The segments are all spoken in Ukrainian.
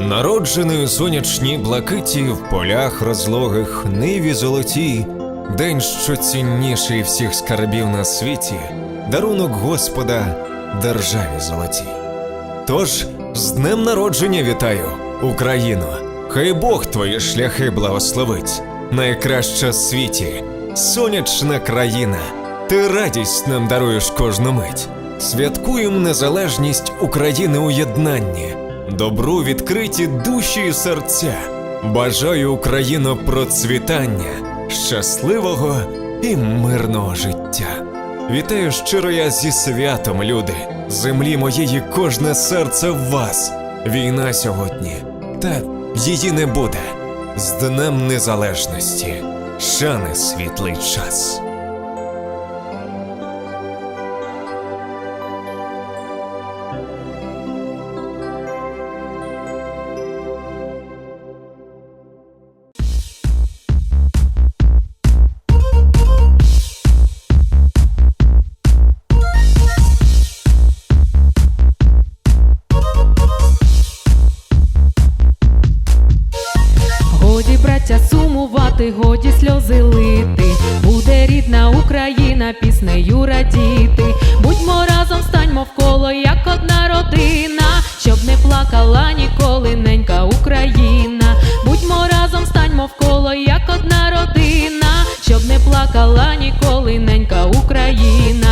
Народжений у сонячній блакиті в полях розлогих ниві золоті, день, що цінніший всіх скарбів на світі, дарунок Господа державі золотій. Тож з днем народження вітаю, Україно! Хай Бог твої шляхи благословить, найкраща в світі, сонячна країна, ти радість нам даруєш кожну мить. Святкуєм незалежність України у єднанні, добру відкриті душі і серця. Бажаю Україно процвітання, щасливого і мирного життя. Вітаю щиро я зі святом, люди, землі моєї кожне серце в вас. Війна сьогодні, та її не буде. З Днем Незалежності, шани світлий час. Сумувати, годі сльози лити. Буде рідна Україна піснею радіти. Будьмо разом, станьмо вколо, як одна родина, щоб не плакала ніколи ненька Україна. Будьмо разом, станьмо вколо, як одна родина, щоб не плакала ніколи ненька. Україна,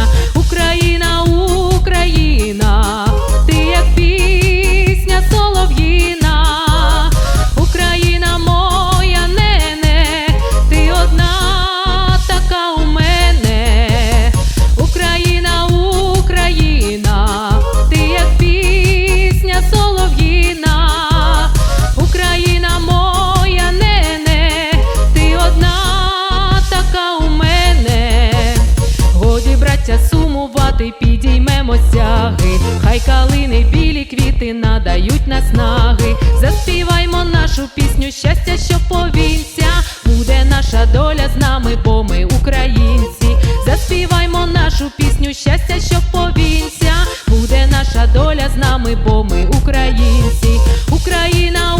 Хай калини, білі квіти надають наснаги. Заспіваймо нашу пісню, щастя, що повінця. Буде наша доля з нами, бо ми українці. Заспіваймо нашу пісню, щастя, що повінця. Буде наша доля з нами, бо ми українці. Україна,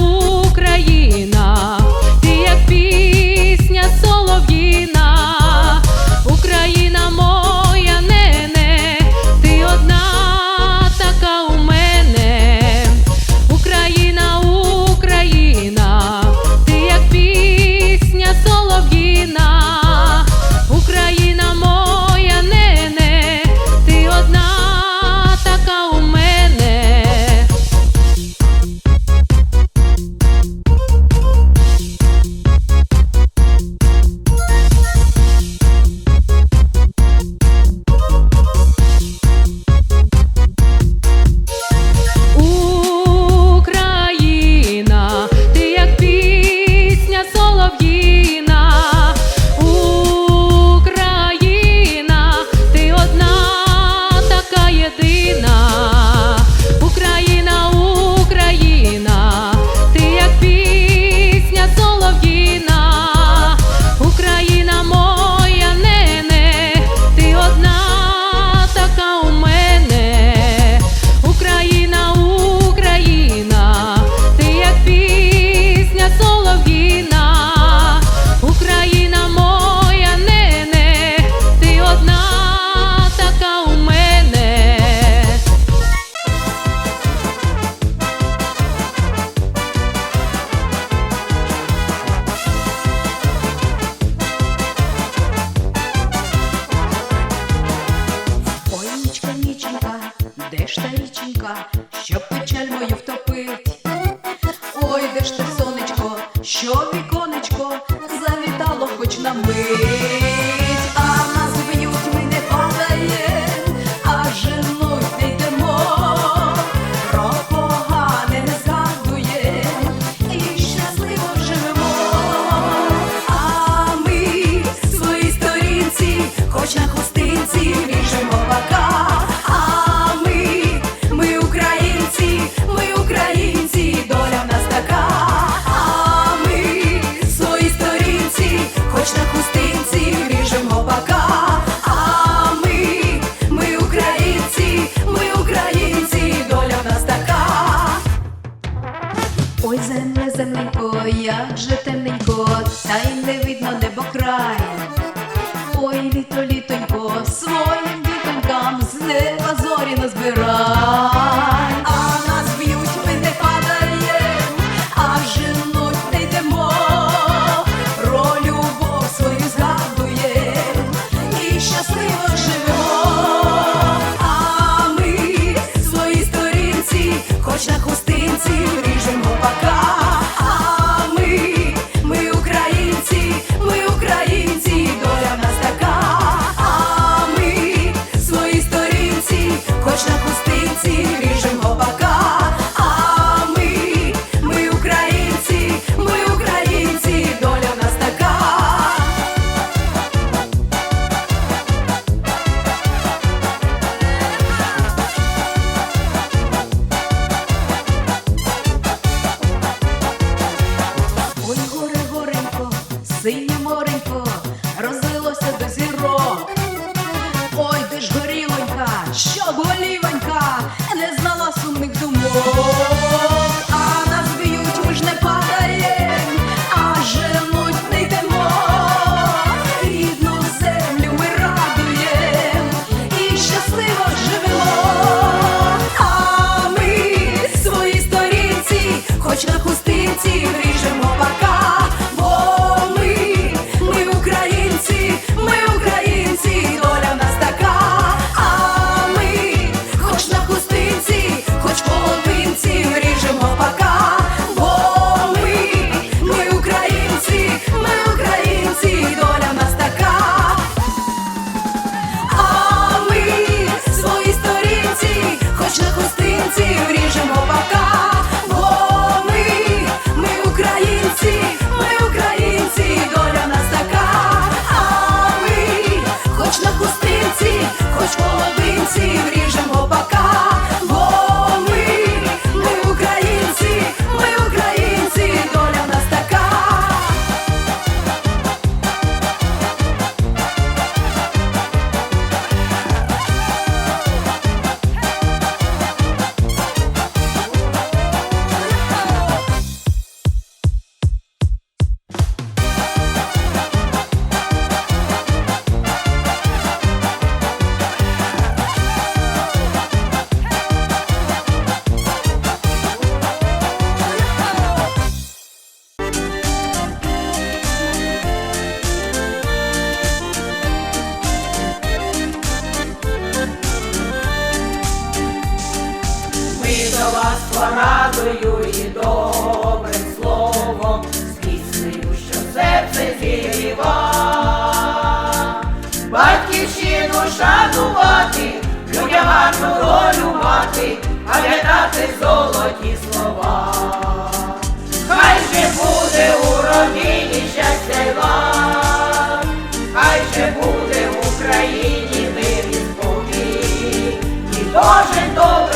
Україна, же темненько, та й не видно небо край. Ой, літо, літонько, своїм дітонькам з неба зорі назбирай. А нас б'ють, ми не падаєм, а женуть не йдемо. Про любов свою згадуєм і щасливо жити. синє моренько розлилося до зірок. Ой, ти ж горілонька, що болівонька, не знала сумних думок. гарну долю мати, пам'ятати золоті слова. Хай же буде у родині щастя й лад, хай же буде в Україні мир і спокій, і кожен добре.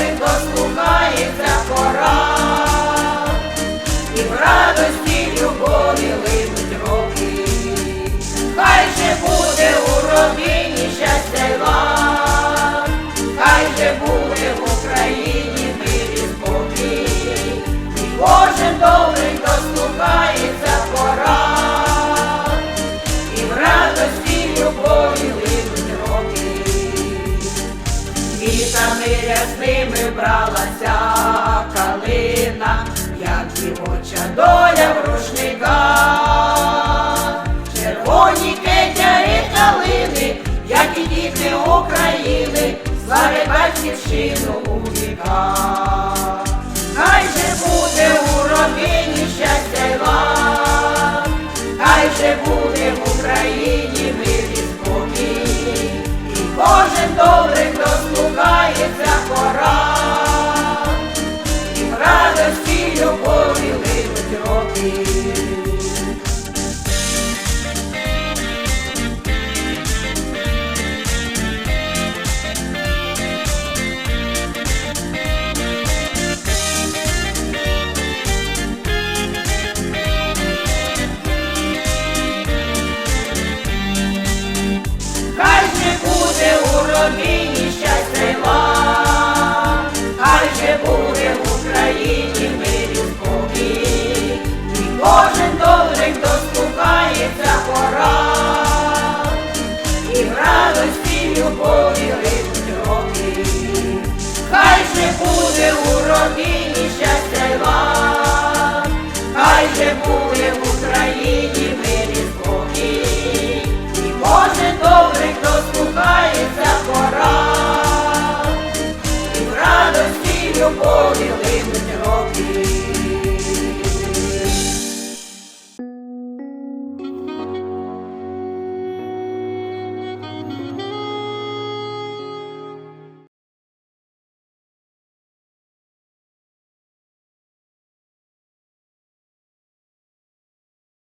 минуть роки.